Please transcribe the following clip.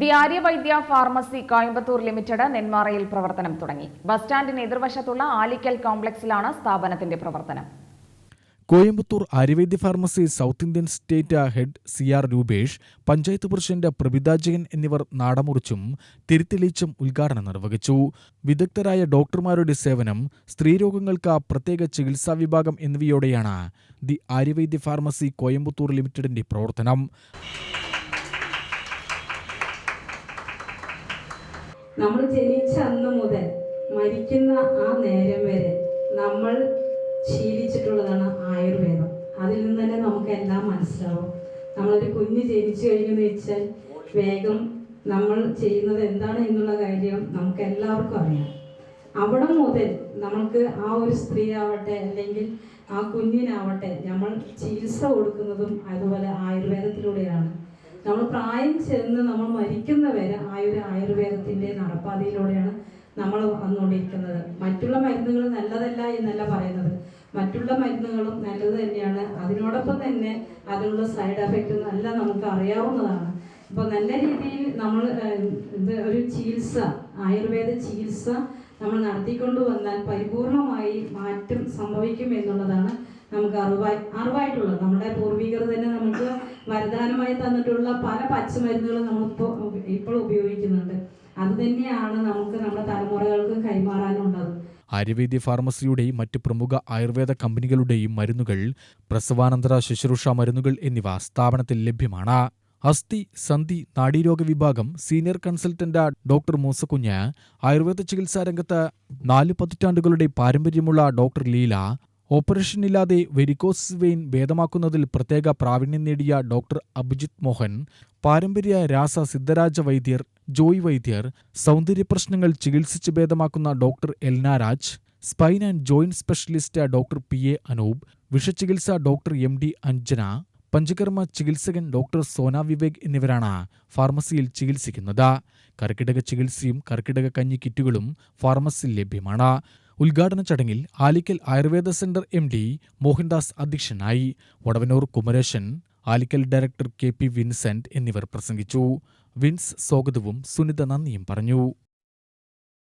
The Arya Vaidya pharmacy Coimbatore limited നെന്മാറയിൽ പ്രവർത്തനം തുടങ്ങി. Bus സ്റ്റാൻഡിന് എതിർവശത്തുള്ള ആലിക്കൽ കോംപ്ലക്സിലാണ് സ്ഥാപനത്തിന്റെ പ്രവർത്തനം. Coimbatore Aryavaidya pharmacy south Indian state head C R Rupesh panchayat president Prabhithajayan എന്നിവർ നാടമുറിച്ചും തിരുത്തെളിച്ചും ഉദ്ഘാടനം നിർവഹിച്ചു. വിദഗ്ധരായ ഡോക്ടർമാരുടെ സേവനം സ്ത്രീരോഗങ്ങൾക്ക് പ്രത്യേക ചികിത്സാ വിഭാഗം എന്നിവയോടെയാണ് ദി ആര്യവൈദ്യ ഫാർമസി കോയമ്പത്തൂർ ലിമിറ്റഡിന്റെ പ്രവർത്തനം. നമ്മൾ ജനിച്ച അന്ന് മുതൽ മരിക്കുന്ന ആ നേരം വരെ നമ്മൾ ശീലിച്ചിട്ടുള്ളതാണ് ആയുർവേദം. അതിൽ നിന്ന് തന്നെ നമുക്ക് എല്ലാം മനസ്സിലാവും. നമ്മളൊരു കുഞ്ഞ് ജനിച്ചു കഴിഞ്ഞെന്ന് വെച്ചാൽ വേഗം നമ്മൾ ചെയ്യുന്നത് എന്താണ് എന്നുള്ള കാര്യം നമുക്ക് എല്ലാവർക്കും അറിയാം. അവിടെ മുതൽ നമുക്ക് ആ ഒരു സ്ത്രീ ആവട്ടെ അല്ലെങ്കിൽ ആ കുഞ്ഞിനാവട്ടെ നമ്മൾ ചികിത്സ കൊടുക്കുന്നതും അതുപോലെ ആയുർവേദത്തിലൂടെയാണ്. നമ്മൾ പ്രായം ചെന്ന് നമ്മൾ മരിക്കുന്നവരെ ആ ഒരു ആയുർവേദത്തിന്റെ നടപ്പാതയിലൂടെയാണ് നമ്മൾ വന്നുകൊണ്ടിരിക്കുന്നത്. മറ്റുള്ള മരുന്നുകൾ നല്ലതല്ല എന്നല്ല പറയുന്നത്. മറ്റുള്ള മരുന്നുകളും നല്ലത് തന്നെയാണ്. അതിനോടൊപ്പം തന്നെ അതിനുള്ള സൈഡ് എഫക്റ്റ് നല്ല നമുക്ക് അറിയാവുന്നതാണ്. അപ്പോൾ നല്ല രീതിയിൽ നമ്മൾ ഇത് ഒരു ചികിത്സ ആയുർവേദ ചികിത്സ നമ്മൾ നടത്തിക്കൊണ്ട് വന്നാൽ പരിപൂർണമായി മാറ്റം സംഭവിക്കും എന്നുള്ളതാണ് നമുക്ക് അറിവായി അറിവായിട്ടുള്ളത്. നമ്മുടെ പൂർവികർ തന്നെ നമുക്ക് വരദാനമായി തന്നിട്ടുള്ള പല പച്ചമരുന്നുകളും നമ്മളിപ്പോൾ ഇപ്പോൾ ഉപയോഗിക്കുന്നുണ്ട്. അത് തന്നെയാണ് നമുക്ക് നമ്മുടെ തലമുറകൾക്ക് കൈമാറാനുള്ളത്. ആര്യവേദ്യ ഫാർമസിയുടെയും മറ്റ് പ്രമുഖ ആയുർവേദ കമ്പനികളുടെയും മരുന്നുകൾ പ്രസവാനന്തര ശുശ്രൂഷ മരുന്നുകൾ എന്നിവ സ്ഥാപനത്തിൽ ലഭ്യമാണ്. അസ്ഥി സന്ധി നാഡീരോഗ വിഭാഗം senior consultant doctor Moosakkunju Ayurveda ചികിത്സാ രംഗത്ത് നാല് പതിറ്റാണ്ടുകളുടെ പാരമ്പര്യമുള്ള ഡോക്ടർ ലീല ഓപ്പറേഷനില്ലാതെ വെരിക്കോസ് വെയിൻ ഭേദമാക്കുന്നതിൽ പ്രത്യേക പ്രാവീണ്യം നേടിയ ഡോക്ടർ അഭിജിത് മോഹൻ പാരമ്പര്യ രാസ സിദ്ധരാജ വൈദ്യർ ജോയ് വൈദ്യർ സൗന്ദര്യ പ്രശ്നങ്ങൾ ചികിത്സിച്ച് ഭേദമാക്കുന്ന doctor Elna Raj spine and joint specialist doctor P A Anoop വിഷചികിത്സ doctor M D Anjana panchakarma ചികിത്സകൻ ഡോക്ടർ സോന വിവേക് എന്നിവരാണ് ഫാർമസിയിൽ ചികിത്സിക്കുന്നത്. കർക്കിടക ചികിത്സയും കർക്കിടക കഞ്ഞി കിറ്റുകളും ഫാർമസിയിൽ ലഭ്യമാണ്. ഉദ്ഘാടന ചടങ്ങിൽ Alikkal Ayurveda centre M D Mohandas അധ്യക്ഷനായി Vadavanur Kumaresan Alikkal director K P Vincent എന്നിവർ പ്രസംഗിച്ചു. വിൻസ് സ്വാഗതവും സുനിത നന്ദിയും പറഞ്ഞു.